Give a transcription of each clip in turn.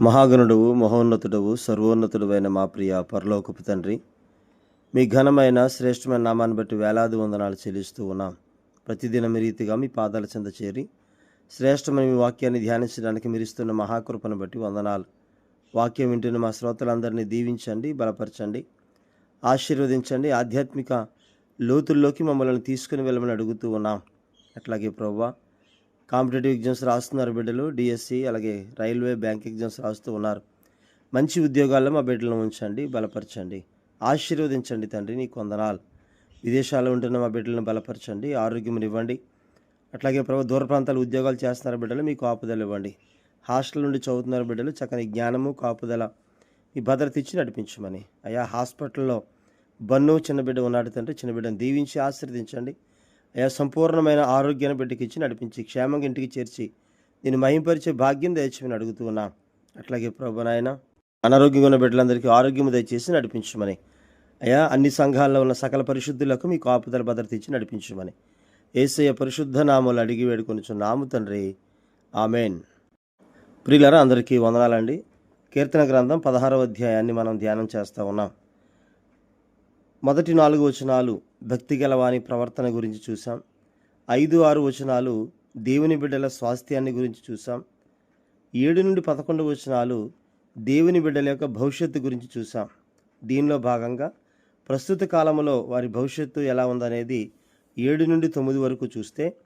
మహాగణుడవు మహోన్నతుడవు సర్వోన్నతుడవైన మా ప్రియ పరలోకపు తండ్రి మీ ఘనమైన శ్రేష్టమైన నామాన్ని బట్టి వేలాది వందనాలు చెల్లిస్తూ ఉన్నాం. ప్రతిదినం ఈ రీతిగా మీ పాదాల చెంద చేరి శ్రేష్టమైన మీ వాక్యాన్ని ధ్యానించడానికి మీరిస్తున్న మహాకృపను బట్టి వందనాలు. వాక్యం వింటున్న మా శ్రోతలందరినీ దీవించండి బలపరచండి ఆశీర్వదించండి ఆధ్యాత్మిక లోతుల్లోకి మమ్మల్ని తీసుకుని వెళ్ళమని అడుగుతూ ఉన్నాం. అట్లాగే ప్రవ్వా కాంపిటేటివ్ ఎగ్జామ్స్ రాస్తున్నారు బిడ్డలు డిఎస్సి అలాగే రైల్వే బ్యాంక్ ఎగ్జామ్స్ రాస్తూ ఉన్నారు. మంచి ఉద్యోగాల్లో మా బిడ్డలను ఉంచండి బలపరచండి. ఆశీర్వదించండి తండ్రి నీ కొందనాలు. విదేశాల్లో ఉంటున్న మా బిడ్డలను బలపరచండి ఆరోగ్యం ఇవ్వండి. అట్లాగే ప్రభు దూర ప్రాంతాలు ఉద్యోగాలు చేస్తున్నారు బిడ్డలు మీకు ఆపుదల ఇవ్వండి. హాస్టల్ నుండి చదువుతున్నారు బిడ్డలు చక్కని జ్ఞానము కాపుదల ఈ భద్రత ఇచ్చి నడిపించమని. అయా హాస్పిటల్లో బన్ను చిన్న బిడ్డ ఉన్నాడు తండ్రి చిన్న బిడ్డను దీవించి ఆశీర్వదించండి. అయా సంపూర్ణమైన ఆరోగ్యాన్ని బిడ్డకి ఇచ్చి నడిపించి క్షేమంగా ఇంటికి చేర్చి నేను మహింపరిచే భాగ్యం దయచేమని అడుగుతూ ఉన్నా. అట్లాగే ప్రభు నాయన అనారోగ్యంగా ఉన్న బిడ్డలందరికీ ఆరోగ్యం దయచేసి నడిపించమని. అయా అన్ని సంఘాల్లో ఉన్న సకల పరిశుద్ధులకు మీ కాపుదల భద్రత ఇచ్చి నడిపించమని. ఏసయ్య పరిశుద్ధ నామలు అడిగి వేడుకొనిచు నాము తండ్రి. ఆమెన్. ప్రియులరా అందరికీ వందనాలండి. కీర్తన గ్రంథం పదహారవ అధ్యాయాన్ని మనం ధ్యానం చేస్తూ ఉన్నాం. మొదటి నాలుగు వచనాలు భక్తి గలవాని ప్రవర్తన గురించి చూసాం ఐదు ఆరు వచనాలు దేవుని బిడ్డల స్వాస్థ్యాన్ని గురించి చూసాం ఏడు నుండి పదకొండు వచనాలు దేవుని బిడ్డల యొక్క భవిష్యత్తు గురించి చూసాం దీనిలో భాగంగా ప్రస్తుత కాలంలో వారి భవిష్యత్తు ఎలా ఉందనేది ఏడు నుండి తొమ్మిది వరకు చూస్తే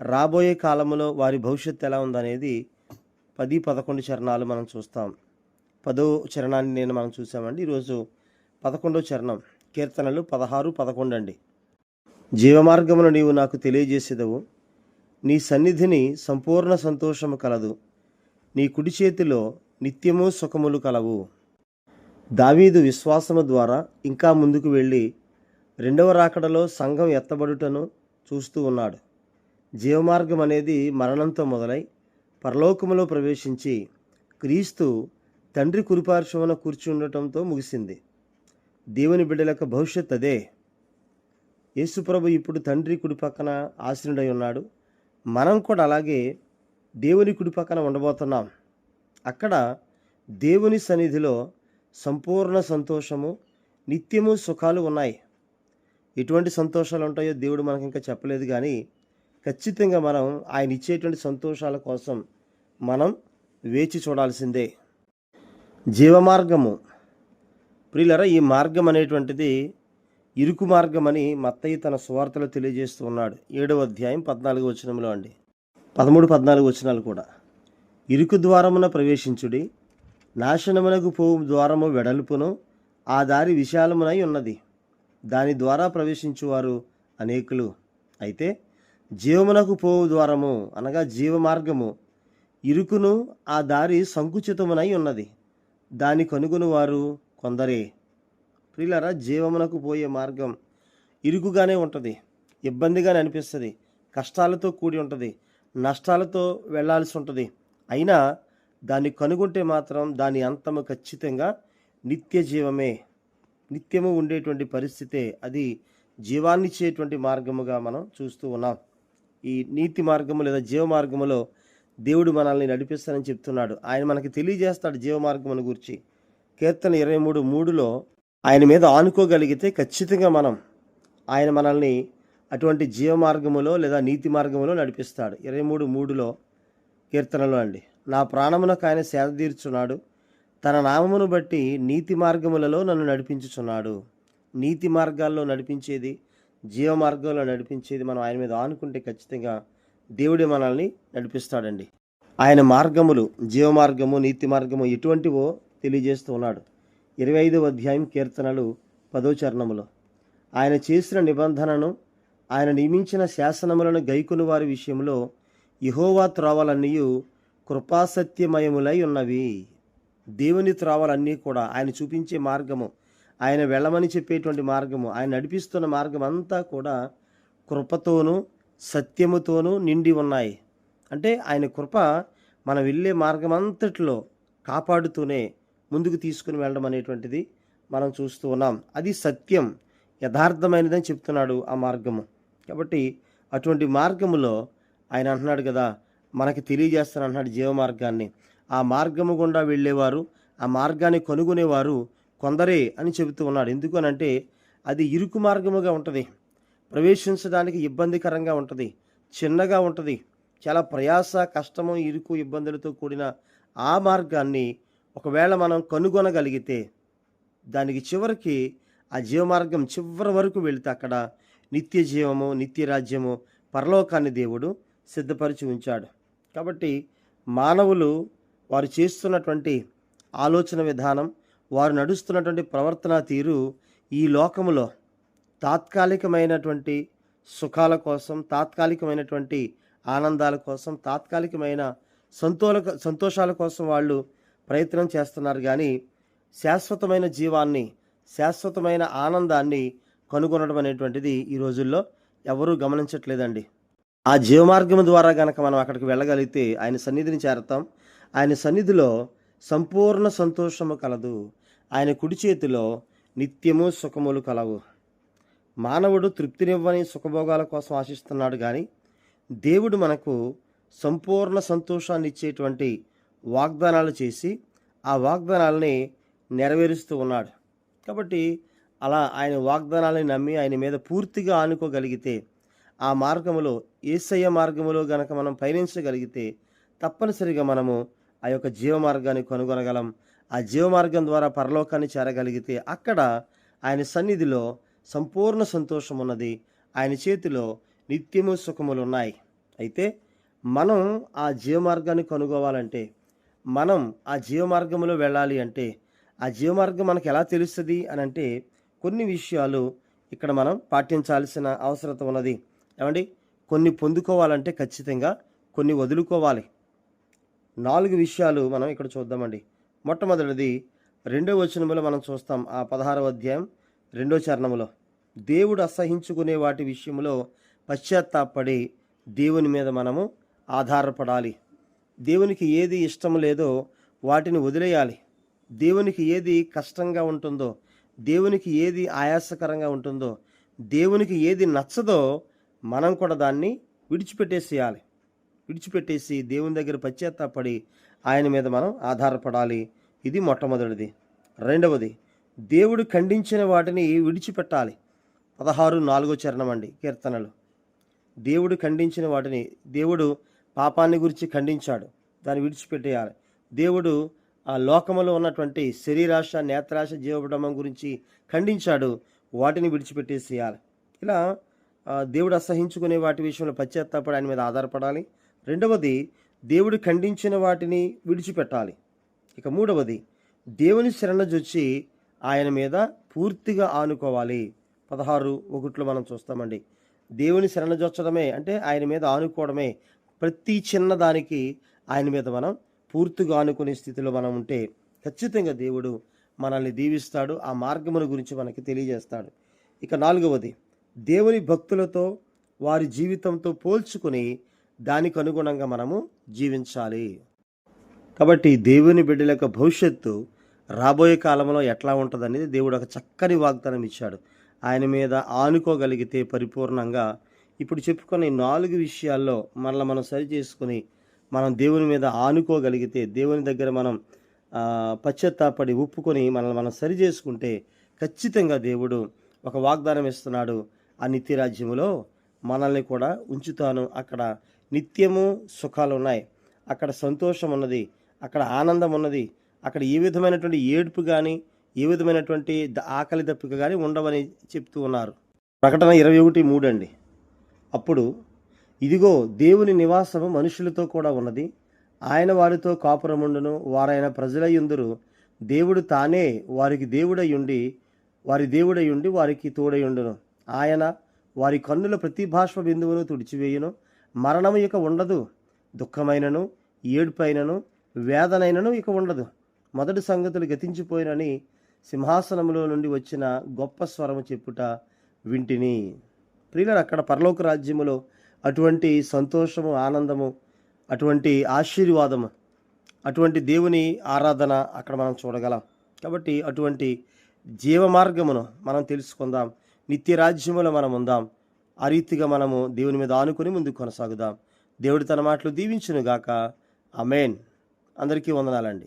రాబోయే కాలంలో వారి భవిష్యత్తు ఎలా ఉందనేది పది పదకొండు చరణాలు మనం చూస్తాం. పదో చరణాన్ని నేను మనం చూసామండి ఈరోజు పదకొండో చరణం. కీర్తనలు పదహారు పదకొండు అండి. జీవమార్గమును నీవు నాకు తెలియజేసేదవు. నీ సన్నిధిని సంపూర్ణ సంతోషము కలదు. నీ కుడి చేతిలో నిత్యము సుఖములు కలవు. దావీదు విశ్వాసము ద్వారా ఇంకా ముందుకు వెళ్ళి రెండవ రాకడలో సంఘం ఎత్తబడుటను చూస్తూ ఉన్నాడు. జీవమార్గం అనేది మరణంతో మొదలై పరలోకములో ప్రవేశించి క్రీస్తు తండ్రి కురిపార్శ్వమున కూర్చుండటంతో ముగిసింది. దేవుని బిడ్డల యొక్క భవిష్యత్ అదే యేసుప్రభు ఇప్పుడు తండ్రి కుడి పక్కన ఆశ్రయుడై ఉన్నాడు. మనం కూడా అలాగే దేవుని కుడి పక్కన ఉండబోతున్నాం. అక్కడ దేవుని సన్నిధిలో సంపూర్ణ సంతోషము నిత్యము సుఖాలు ఉన్నాయి. ఎటువంటి సంతోషాలు ఉంటాయో దేవుడు మనకి ఇంకా చెప్పలేదు కానీ ఖచ్చితంగా మనం ఆయన ఇచ్చేటువంటి సంతోషాల కోసం మనం వేచి చూడాల్సిందే. జీవమార్గము. ప్రియులరా ఈ మార్గం అనేటువంటిది ఇరుకు మార్గం అని మత్తయ్య తన సువార్తలో తెలియజేస్తూ ఉన్నాడు. ఏడవ అధ్యాయం పద్నాలుగు వచనంలో అండి. పదమూడు పద్నాలుగు వచనాలు కూడా. ఇరుకు ద్వారమున ప్రవేశించుడి నాశనమునకు పోవు ద్వారము వెడల్పును ఆ దారి విశాలమునై ఉన్నది. దాని ద్వారా ప్రవేశించువారు అనేకులు. అయితే జీవమునకు పోవు ద్వారము అనగా జీవ మార్గము ఇరుకును ఆ దారి సంకుచితమునై ఉన్నది. దాని కనుగొనువారు వారు కొందరే ప్రియులరా జీవమునకు పోయే మార్గం ఇరుకుగానే ఉంటుంది. ఇబ్బందిగానే అనిపిస్తుంది. కష్టాలతో కూడి ఉంటుంది. నష్టాలతో వెళ్ళాల్సి ఉంటుంది. అయినా దాన్ని కనుగొంటే మాత్రం దాని అంతము ఖచ్చితంగా నిత్య జీవమే. నిత్యము ఉండేటువంటి పరిస్థితే అది జీవాన్నిచ్చేటువంటి మార్గముగా మనం చూస్తూ ఉన్నాం. ఈ నీతి మార్గము లేదా జీవ మార్గములో దేవుడు మనల్ని నడిపిస్తానని చెప్తున్నాడు. ఆయన మనకి తెలియజేస్తాడు జీవ మార్గమును గురించి. కీర్తన ఇరవై మూడు మూడులో ఆయన మీద ఆనుకోగలిగితే ఖచ్చితంగా మనం ఆయన మనల్ని అటువంటి జీవ మార్గములో లేదా నీతి మార్గములో నడిపిస్తాడు. ఇరవై మూడు మూడులో కీర్తనలో అండి నా ప్రాణమునకు ఆయన సేద తీర్చున్నాడు. తన నామమును బట్టి నీతి మార్గములలో నన్ను నడిపించుచున్నాడు. నీతి మార్గాల్లో నడిపించేది జీవ మార్గంలో నడిపించేది మనం ఆయన మీద ఆనుకుంటే ఖచ్చితంగా దేవుడే మనల్ని నడిపిస్తాడండి. ఆయన మార్గములు జీవ మార్గము నీతి మార్గము ఎటువంటివో తెలియజేస్తూ ఉన్నాడు. ఇరవై ఐదవ అధ్యాయం కీర్తనలు పదో చరణములో. ఆయన చేసిన నిబంధనను ఆయన నియమించిన శాసనములను గైకుని వారి విషయంలో యహోవా త్రోవలన్నీ కృపాసత్యమయములై ఉన్నవి. దేవుని త్రోవలన్నీ కూడా ఆయన చూపించే మార్గము ఆయన వెళ్ళమని చెప్పేటువంటి మార్గము ఆయన నడిపిస్తున్న మార్గం అంతా కూడా కృపతోనూ సత్యముతోనూ నిండి ఉన్నాయి. అంటే ఆయన కృప మనం వెళ్ళే మార్గం అంతట్లో కాపాడుతూనే ముందుకు తీసుకుని వెళ్ళడం అనేటువంటిది మనం చూస్తూ ఉన్నాం. అది సత్యం యథార్థమైనదని చెప్తున్నాడు ఆ మార్గము. కాబట్టి అటువంటి మార్గములో ఆయన అంటున్నాడు కదా మనకి తెలియజేస్తాను అంటున్నాడు జీవ మార్గాన్ని ఆ మార్గము గుండా వెళ్ళేవారు ఆ మార్గాన్ని కనుగొనేవారు కొందరే అని చెబుతూ ఉన్నాడు. ఎందుకనంటే అది ఇరుకు మార్గముగా ఉంటుంది. ప్రవేశించడానికి ఇబ్బందికరంగా ఉంటుంది. చిన్నగా ఉంటుంది. చాలా ప్రయాస కష్టము ఇరుకు ఇబ్బందులతో కూడిన ఆ మార్గాన్ని ఒకవేళ మనం కనుగొనగలిగితే దానికి చివరికి ఆ జీవమార్గం చివరి వరకు వెళితే అక్కడ నిత్య జీవము నిత్య రాజ్యము పరలోకాన్ని దేవుడు సిద్ధపరిచి ఉంచాడు. కాబట్టి మానవులు వారు చేస్తున్నటువంటి ఆలోచన విధానం వారు నడుస్తున్నటువంటి ప్రవర్తన తీరు ఈ లోకములో తాత్కాలికమైనటువంటి సుఖాల కోసం తాత్కాలికమైనటువంటి ఆనందాల కోసం తాత్కాలికమైన సంతోల సంతోషాల కోసం వాళ్ళు ప్రయత్నం చేస్తున్నారు కానీ శాశ్వతమైన జీవాన్ని శాశ్వతమైన ఆనందాన్ని కనుగొనడం అనేటువంటిది ఈ రోజుల్లో ఎవరూ గమనించట్లేదండి. ఆ జీవమార్గం ద్వారా గనక మనం అక్కడికి వెళ్ళగలిగితే ఆయన సన్నిధిని చేరతాం. ఆయన సన్నిధిలో సంపూర్ణ సంతోషము కలదు. ఆయన కుడి చేతిలో నిత్యము సుఖములు కలవు. మానవుడు తృప్తినివ్వని సుఖభోగాల కోసం ఆశిస్తున్నాడు కానీ దేవుడు మనకు సంపూర్ణ సంతోషాన్ని ఇచ్చేటువంటి వాగ్దానాలు చేసి ఆ వాగ్దానాలని నెరవేరుస్తూ ఉన్నాడు. కాబట్టి అలా ఆయన వాగ్దానాలని నమ్మి ఆయన మీద పూర్తిగా ఆనుకోగలిగితే ఆ మార్గములో ఏసయ్య మార్గములో గనక మనం పయనించగలిగితే తప్పనిసరిగా మనము ఆ యొక్క జీవ మార్గాన్ని కనుగొనగలం. ఆ జీవ మార్గం ద్వారా పరలోకాన్ని చేరగలిగితే అక్కడ ఆయన సన్నిధిలో సంపూర్ణ సంతోషం ఉన్నది. ఆయన చేతిలో నిత్యము సుఖములు ఉన్నాయి. అయితే మనం ఆ జీవ మార్గాన్ని కనుగోవాలంటే మనం ఆ జీవమార్గంలో వెళ్ళాలి అంటే ఆ జీవమార్గం మనకు ఎలా తెలుస్తుంది అని అంటే కొన్ని విషయాలు ఇక్కడ మనం పాటించాల్సిన అవసరత ఉన్నది. ఏమండి? కొన్ని పొందుకోవాలంటే ఖచ్చితంగా కొన్ని వదులుకోవాలి. నాలుగు విషయాలు మనం ఇక్కడ చూద్దామండి. మొట్టమొదటిది రెండో వచనములో మనం చూస్తాం ఆ పదహారవ అధ్యాయం రెండో చరణములో దేవుడు అసహించుకునే వాటి విషయంలో పశ్చాత్తాపడి దేవుని మీద మనము ఆధారపడాలి. దేవునికి ఏది ఇష్టం లేదో వాటిని వదిలేయాలి. దేవునికి ఏది కష్టంగా ఉంటుందో దేవునికి ఏది ఆయాసకరంగా ఉంటుందో దేవునికి ఏది నచ్చదో మనం కూడా దాన్ని విడిచిపెట్టేసేయాలి. విడిచిపెట్టేసి దేవుని దగ్గర పశ్చాత్తాపడి ఆయన మీద మనం ఆధారపడాలి. ఇది మొట్టమొదటిది. రెండవది దేవుడు ఖండించిన వాటిని విడిచిపెట్టాలి. పదహారు నాలుగో చరణం అండి కీర్తనలు. దేవుడు ఖండించిన వాటిని దేవుడు పాపాన్ని గురించి ఖండించాడు. దాన్ని విడిచిపెట్టేయాలి. దేవుడు ఆ లోకములో ఉన్నటువంటి శరీరాశ నేత్రాశ జీవపడమం గురించి ఖండించాడు. వాటిని విడిచిపెట్టేసేయాలి. ఇలా దేవుడు అసహించుకునే వాటి విషయంలో పశ్చాత్తాపడి ఆయన మీద ఆధారపడాలి. రెండవది దేవుడు ఖండించిన వాటిని విడిచిపెట్టాలి. ఇక మూడవది దేవుని శరణజొచ్చి ఆయన మీద పూర్తిగా ఆనుకోవాలి. పదహారు ఒకట్లో మనం చూస్తామండి. దేవుని శరణజొచ్చడమే అంటే ఆయన మీద ఆనుకోవడమే ప్రతి చిన్నదానికి ఆయన మీద మనం పూర్తిగా ఆనుకునే స్థితిలో మనం ఉంటే ఖచ్చితంగా దేవుడు మనల్ని దీవిస్తాడు ఆ మార్గముల గురించి మనకి తెలియజేస్తాడు. ఇక నాలుగవది దేవుని భక్తులతో వారి జీవితంతో పోల్చుకుని దానికి అనుగుణంగా మనము జీవించాలి. కాబట్టి దేవుని బిడ్డల యొక్క భవిష్యత్తు రాబోయే కాలంలో ఎట్లా ఉంటుందనేది దేవుడు ఒక చక్కని వాగ్దానం ఇచ్చాడు. ఆయన మీద ఆనుకోగలిగితే పరిపూర్ణంగా ఇప్పుడు చెప్పుకున్న ఈ నాలుగు విషయాల్లో మనల్ని మనం సరి చేసుకుని మనం దేవుని మీద ఆనుకోగలిగితే దేవుని దగ్గర మనం పశ్చత్తాపడి ఒప్పుకొని మనల్ని మనం సరి చేసుకుంటే ఖచ్చితంగా దేవుడు ఒక వాగ్దానం ఇస్తున్నాడు. ఆ నిత్యరాజ్యములో మనల్ని కూడా ఉంచుతాను. అక్కడ నిత్యము సుఖాలు ఉన్నాయి. అక్కడ సంతోషం ఉన్నది. అక్కడ ఆనందం ఉన్నది. అక్కడ ఏ విధమైనటువంటి ఏడుపు కానీ ఏ విధమైనటువంటి ద- ఆకలి దప్పిక కానీ ఉండవని చెప్తూ ఉన్నారు. ప్రకటన ఇరవై ఒకటి మూడు అండి. అప్పుడు ఇదిగో దేవుని నివాసము మనుషులతో కూడా ఉన్నది. ఆయన వారితో కాపురముండును వారైన ప్రజలయ్యుందురు దేవుడు తానే వారికి దేవుడయ్యుండి వారి దేవుడయ్యుండి వారికి తోడయుండును. ఆయన వారి కన్నుల ప్రతిభాష్ప బిందువును తుడిచివేయును. మరణము ఇక ఉండదు దుఃఖమైనను ఏడుపైనను వేదనైనను ఇక ఉండదు. మొదటి సంగతులు గతించిపోయినని సింహాసనములో నుండి వచ్చిన గొప్ప స్వరము చెప్పుట వింటిని. ప్రియులను అక్కడ పరలోక రాజ్యములో అటువంటి సంతోషము ఆనందము అటువంటి ఆశీర్వాదము అటువంటి దేవుని ఆరాధన అక్కడ మనం చూడగలం. కాబట్టి అటువంటి జీవ మార్గమును మనం తెలుసుకుందాం. నిత్య రాజ్యములో మనం ఉందాం. ఆ రీతిగా మనము దేవుని మీద ఆనుకొని ముందుకు కొనసాగుదాం. దేవుడు తన మాటలు దీవించునుగాక. అమేన్ అందరికీ వందనాలండి.